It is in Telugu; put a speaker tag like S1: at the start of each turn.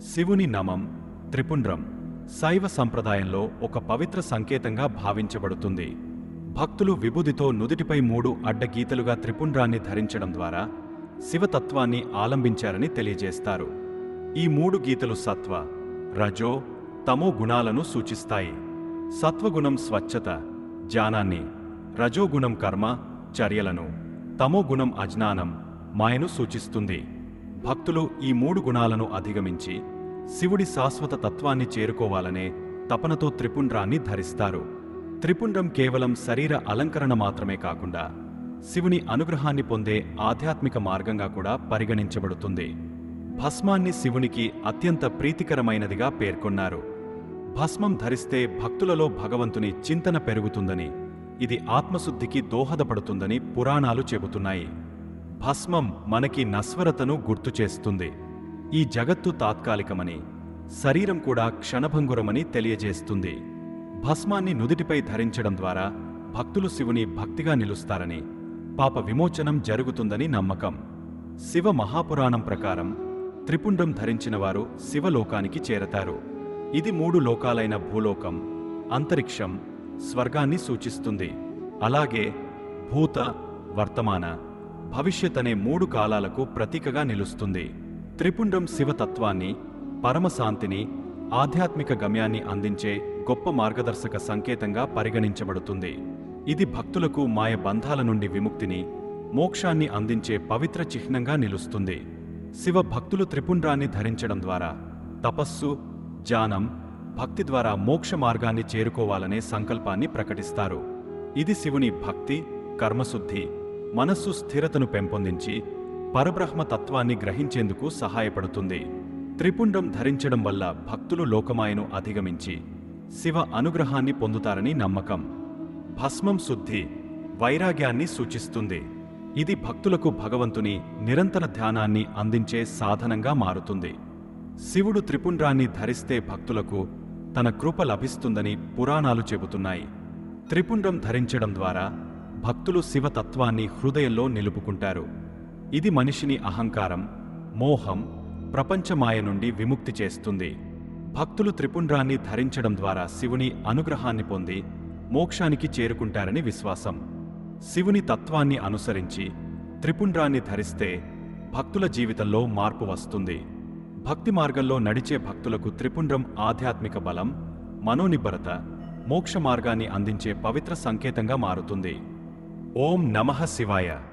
S1: శివుని నమం త్రిపుండ్రం శైవ సంప్రదాయంలో ఒక పవిత్ర సంకేతంగా భావించబడుతుంది. భక్తులు విభూదితో నుదిటిపై మూడు అడ్డగీతలుగా త్రిపుండ్రాన్ని ధరించడం ద్వారా శివతత్వాన్ని ఆలంబించారని తెలియజేస్తారు. ఈ మూడు గీతలు సత్వ రజో తమో గుణాలను సూచిస్తాయి. సత్వగుణం స్వచ్ఛత జ్ఞానాన్ని రజోగుణం కర్మ చర్యలను తమోగుణం అజ్ఞానం మాయను సూచిస్తుంది. భక్తులు ఈ మూడు గుణాలను అధిగమించి శివుడి శాశ్వత తత్వాన్ని చేరుకోవాలనే తపనతో త్రిపుండ్రాన్ని ధరిస్తారు. త్రిపుండ్రం కేవలం శరీర అలంకరణ మాత్రమే కాకుండా శివుని అనుగ్రహాన్ని పొందే ఆధ్యాత్మిక మార్గంగా కూడా పరిగణించబడుతుంది. భస్మాన్ని శివునికి అత్యంత ప్రీతికరమైనదిగా పేర్కొన్నారు. భస్మం ధరిస్తే భక్తులలో భగవంతుని చింతన పెరుగుతుందని ఇది ఆత్మశుద్ధికి దోహదపడుతుందని పురాణాలు చెబుతున్నాయి. భస్మం మనకి నస్వరతను గుర్తు చేస్తుంది. ఈ జగత్తు తాత్కాలికమని శరీరం కూడా క్షణభంగురమని తెలియజేస్తుంది. భస్మాన్ని నుదిటిపై ధరించడం ద్వారా భక్తులు శివుని భక్తిగా నిలుస్తారని పాప విమోచనం జరుగుతుందని నమ్మకం. శివ మహాపురాణం ప్రకారం త్రిపుండం ధరించిన వారు శివలోకానికి చేరతారు. ఇది మూడు లోకాలైన భూలోకం అంతరిక్షం స్వర్గాన్ని సూచిస్తుంది. అలాగే భూత వర్తమాన భవిష్యత్ అనే మూడు కాలాలకు ప్రతీకగా నిలుస్తుంది. త్రిపుండ్రం శివతత్వాన్ని పరమశాంతిని ఆధ్యాత్మిక గమ్యాన్ని అందించే గొప్ప మార్గదర్శక సంకేతంగా పరిగణించబడుతుంది. ఇది భక్తులకు మాయ బంధాల నుండి విముక్తిని మోక్షాన్ని అందించే పవిత్ర చిహ్నంగా నిలుస్తుంది. శివ భక్తులు త్రిపుండ్రాన్ని ధరించడం ద్వారా తపస్సు జానం భక్తి ద్వారా మోక్ష మార్గాన్ని చేరుకోవాలనే సంకల్పాన్ని ప్రకటిస్తారు. ఇది శివుని భక్తి కర్మశుద్ధి మనస్సు స్థిరతను పెంపొందించి పరబ్రహ్మ తత్వాన్ని గ్రహించేందుకు సహాయపడుతుంది. త్రిపుండం ధరించడం వల్ల భక్తులు లోకమాయను అధిగమించి శివ అనుగ్రహాన్ని పొందుతారని నమ్మకం. భస్మం శుద్ధి వైరాగ్యాన్ని సూచిస్తుంది. ఇది భక్తులకు భగవంతుని నిరంతర ధ్యానాన్ని అందించే సాధనంగా మారుతుంది. శివుడు త్రిపుండ్రాన్ని ధరిస్తే భక్తులకు తన కృప లభిస్తుందని పురాణాలు చెబుతున్నాయి. త్రిపుండ్రం ధరించడం ద్వారా భక్తులు శివతత్వాన్ని హృదయంలో నిలుపుకుంటారు. ఇది మనిషిని అహంకారం మోహం ప్రపంచమాయ నుండి విముక్తి చేస్తుంది. భక్తులు త్రిపుండ్రాన్ని ధరించడం ద్వారా శివుని అనుగ్రహాన్ని పొంది మోక్షానికి చేరుకుంటారని విశ్వాసం. శివుని తత్వాన్ని అనుసరించి త్రిపుండ్రాన్ని ధరిస్తే భక్తుల జీవితంలో మార్పు వస్తుంది. భక్తి మార్గంలో నడిచే భక్తులకు త్రిపుండ్రం ఆధ్యాత్మిక బలం మనోనిబ్బరత మోక్ష మార్గాన్ని అందించే పవిత్ర సంకేతంగా మారుతుంది. ओम नमः शिवाय।